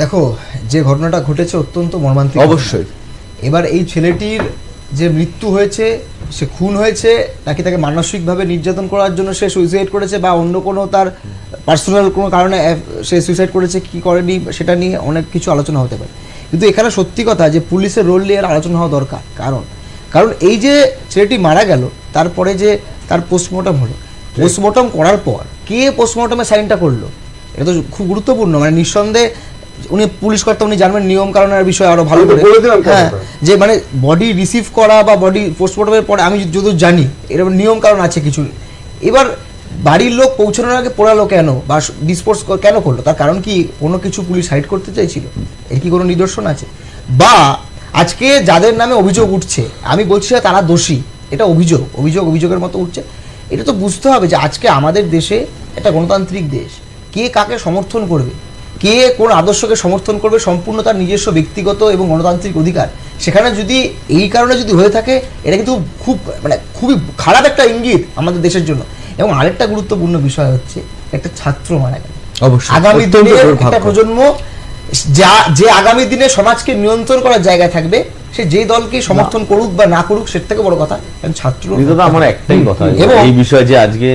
দেখো যে ঘটনাটা ঘটেছে অত্যন্ত মর্মান্তিক অবশ্যই। এবার এই ছেলেটির যে মৃত্যু হয়েছে সে খুন হয়েছে নাকি তাকে মানসিকভাবে নির্যাতন করার জন্য সে সুইসাইড করেছে বা অন্য কোনো তার পার্সোনাল কোনো কারণে সে সুইসাইড করেছে কি করেনি সেটা নিয়ে অনেক কিছু আলোচনা হতে পারে। কিন্তু এখানে সত্যি কথা যে পুলিশের রোল নিয়ে আলোচনা হওয়া দরকার। কারণ কারণ এই যে ছেলেটি মারা গেল তারপরে যে তার পোস্টমর্টম হলো পোস্টমর্টম করার পর কে পোস্টমর্টমে সাইনটা করল? এটা তো খুব গুরুত্বপূর্ণ মানে নিঃসন্দেহে উনি পুলিশ কর্তা উনি জানবেন নিয়ম কারণের বিষয়ে আরও ভালো করে। হ্যাঁ যে মানে বডি রিসিভ করা বা বডি পোস্টমর্টমের পরে আমি যদি জানি এরকম নিয়ম কারণ আছে কিছু। এবার বাড়ির লোক পৌঁছানোর আগে পোড়ালো কেন বা ডিসপোজ কেন করল? তার কারণ কি কোনো কিছু পুলিশ হাইড করতে চাইছিল? এর কি কোনো নিদর্শন আছে? বা আজকে যাদের নামে অভিযোগ উঠছে আমি বলছি না তারা দোষী। এটা অভিযোগ অভিযোগ অভিযোগের মতো উঠছে। এটা তো বুঝতে হবে যে আজকে আমাদের দেশে একটা গণতান্ত্রিক দেশ। কে কাকে সমর্থন করবে? কে কোন আদর্শকে সমর্থন করবে সম্পূর্ণ তার নিজস্ব ব্যক্তিগত এবং গণতান্ত্রিক অধিকার? সেখানে যদি এই কারণে যদি হয়ে থাকে এটা কিন্তু খুব মানে খুবই খারাপ একটা ইঙ্গিত আমাদের দেশের জন্য। এবং আরেকটা গুরুত্বপূর্ণ বিষয় হচ্ছে একটা ছাত্র মারা গেল। অবশ্যই আগামী দিনে একটা প্রজন্ম যা যে আগামী দিনে সমাজকে নিয়ন্ত্রণ করার জায়গায় থাকবে সে যে দলকে সমর্থন করুক বা না করুক সেটা থেকে বড় কথা কারণ ছাত্র আমার একটাই কথা এই বিষয়ে যে আজকে